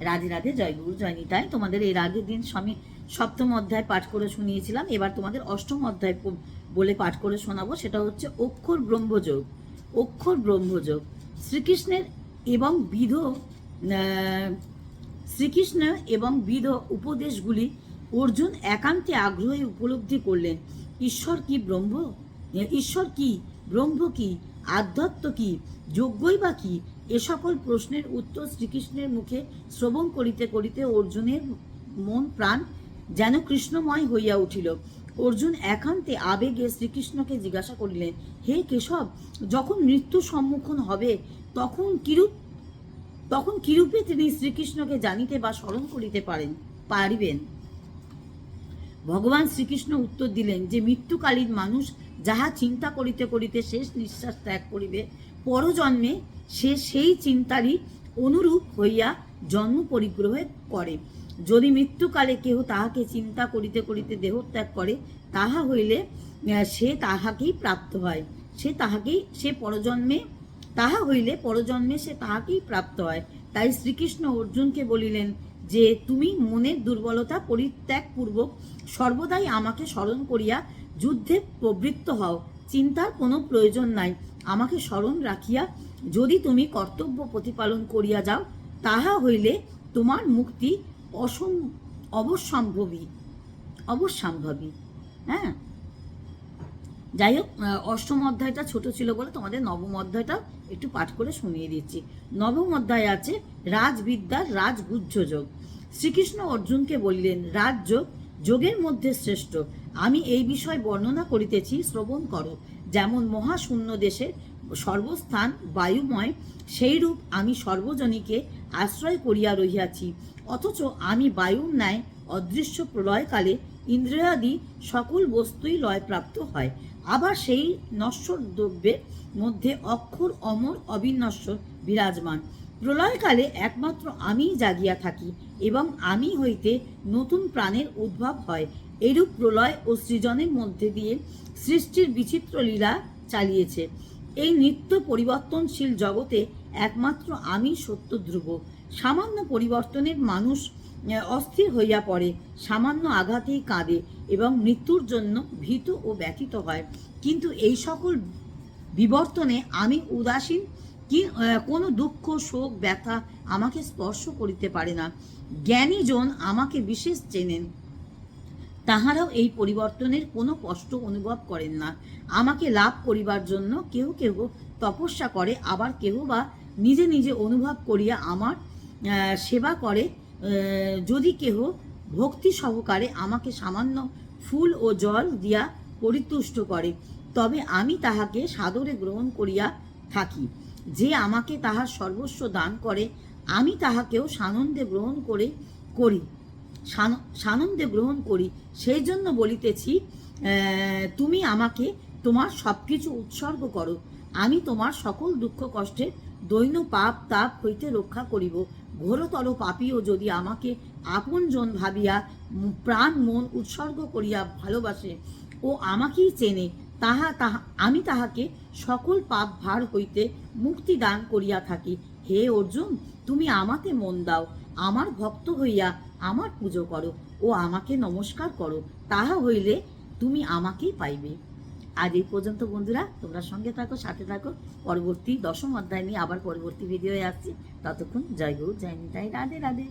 রাধে রাধে জয়গুরু জয় নিতাই। তোমাদের এর আগের দিন স্বামী সপ্তম অধ্যায় পাঠ করে শুনিয়েছিলাম। এবার তোমাদের অষ্টম অধ্যায় বলে পাঠ করে শোনাবো। সেটা হচ্ছে অক্ষর ব্রহ্মযোগ। অক্ষর ব্রহ্মযোগ। শ্রীকৃষ্ণের এবং বিধ শ্রীকৃষ্ণ এবং বিধ উপদেশগুলি অর্জুন একান্তে আগ্রহে উপলব্ধি করলেন। ঈশ্বর কি ব্রহ্ম? ঈশ্বর কি? ব্রহ্ম কি? আধ্যাত্ম কি? যজ্ঞই বা কি? এ সকল প্রশ্নের উত্তর শ্রীকৃষ্ণের মুখে শ্রবণ করিতে করিতে অর্জুনের মন প্রাণ যেন কৃষ্ণময় হইয়া উঠিল। অর্জুন একান্তে আবেগে শ্রীকৃষ্ণকে জিজ্ঞাসা করিলেন, হে কেশব, যখন মৃত্যু সম্মুখীন হবে, তখন কিরূপ, তখন কিরূপে তিনি শ্রীকৃষ্ণকে জানিতে বা স্মরণ করিতে পারেন, পারিবেন? ভগবান শ্রীকৃষ্ণ উত্তর দিলেন যে, মৃত্যুকালীন মানুষ যাহা চিন্তা করিতে করিতে শেষ নিঃশ্বাস ত্যাগ করিবে পরজন্মে সে সেই চিন্তারই অনুরূপ হইয়া জন্ম পরিগ্রহ করে। যদি মৃত্যুকালে কেহ তাহাকে চিন্তা করিতে করিতে দেহত্যাগ করে, তাহা হইলে সে তাহাকেই প্রাপ্ত হয়। সে তাহাকেই, সে পরজন্মে, তাহা হইলে পরজন্মে সে তাহাকেই প্রাপ্ত হয়। তাই শ্রীকৃষ্ণ অর্জুনকে বলিলেন যে, তুমি মনের দুর্বলতা পরিত্যাগ পূর্বক সর্বদাই আমাকে স্মরণ করিয়া যুদ্ধে প্রবৃত্ত হও। চিন্তার কোনো প্রয়োজন নাই। আমাকে স্মরণ রাখিয়া যদি তুমি কর্তব্য প্রতিপালন করিয়া যাও, তাহা হইলে তোমার মুক্তি অসম অবশ্যম্ভবী অবশ্যম্ভাবী হ্যাঁ? যাই হোক অষ্টম অধ্যায়টা ছোট ছিল বলে তোমাদের নবম অধ্যায়টা একটু পাঠ করে শুনিয়ে দিচ্ছি। নবম অধ্যায় আছে রাজবিদ্যার রাজগুহ্য যোগ। শ্রীকৃষ্ণ অর্জুনকে বলিলেন, রাজযোগ যোগের মধ্যে শ্রেষ্ঠ। আমি এই বিষয় বর্ণনা করিতেছি, শ্রবণ করো। যেমন মহাশূন্য দেশে সর্বস্থান বায়ুময়, সেইরূপ আমি সর্বজনীকে আশ্রয় করিয়া রহিয়াছি। অথচ আমি বায়ুর ন্যায় অদৃশ্য প্রলয়কালে ইন্দ্রিয়াদি সকল বস্তুই লয়প্রাপ্ত হয়। আবার সেই নশ্বর দ্রব্যের মধ্যে অক্ষর অমর অবিনশ্বর বিরাজমান। প্রলয়কালে একমাত্র আমিই জাগিয়া থাকি এবং আমি হইতে নতুন প্রাণের উদ্ভব হয়। এরূপ প্রলয় ও সৃজনের মধ্যে দিয়ে সৃষ্টির বিচিত্র লীলা চালিয়েছে। এই নিত্য পরিবর্তনশীল জগতে একমাত্র আমি সত্য ধ্রুব সামান্য পরিবর্তনের মানুষ অস্থির হইয়া পড়ে, সামান্য আঘাতেই কাঁদে এবং মৃত্যুর জন্য ভীত ও ব্যথিত হয়। কিন্তু এই সকল বিবর্তনে আমি উদাসীন, কি কোনো দুঃখ, শোক, ব্যথা আমাকে স্পর্শ করিতে পারে না। জ্ঞানীজন আমাকে বিশেষ চেনেন। তাহারাও এই পরিবর্তনের কোনো কষ্ট অনুভব করেন না। আমাকে লাভ করিবার জন্য কেউ কেউ তপস্যা করে, আবার কেউ বা নিজে নিজে অনুভব করিয়া আমার সেবা করে। যদি কেহ ভক্তি সহকারে আমাকে সামান্য ফুল ও জল দিয়া পরিতুষ্ট করে, তবে আমি তাহাকে সাদরে গ্রহণ করিয়া থাকি। যে আমাকে তাহার সর্বস্ব দান করে, আমি তাহাকেও সানন্দে গ্রহণ করে করি। সানন্দে গ্রহণ করি। সেই জন্য বলিতেছি তুমি আমাকে তোমার সব কিছু উৎসর্গ করো। আমি তোমার সকল দুঃখ কষ্টের দৈন্য পাপ তাপ হইতে রক্ষা করিব। ঘোরতর পাপীও যদি আমাকে আপনজন ভাবিয়া প্রাণ, মন উৎসর্গ করিয়া ভালোবাসে ও আমাকেই চেনে, তাহা তাহা আমি তাহাকে সকল পাপ ভার হইতে মুক্তি দান করিয়া থাকি। হে অর্জুন, তুমি আমাতে মন দাও। আমার ভক্ত হইয়া আমার পুজো করো ও আমাকে নমস্কার করো, তাহা হইলে তুমি আমাকেই পাইবে। আজ এই পর্যন্ত বন্ধুরা, তোমরা সঙ্গে থাকো, সাথে থাকো। পরবর্তী দশম অধ্যায় নিয়ে আবার পরবর্তী ভিডিওয়ে আসছি। ততক্ষণ জয় গুরু, জয় নিতাই, রাধে রাধে।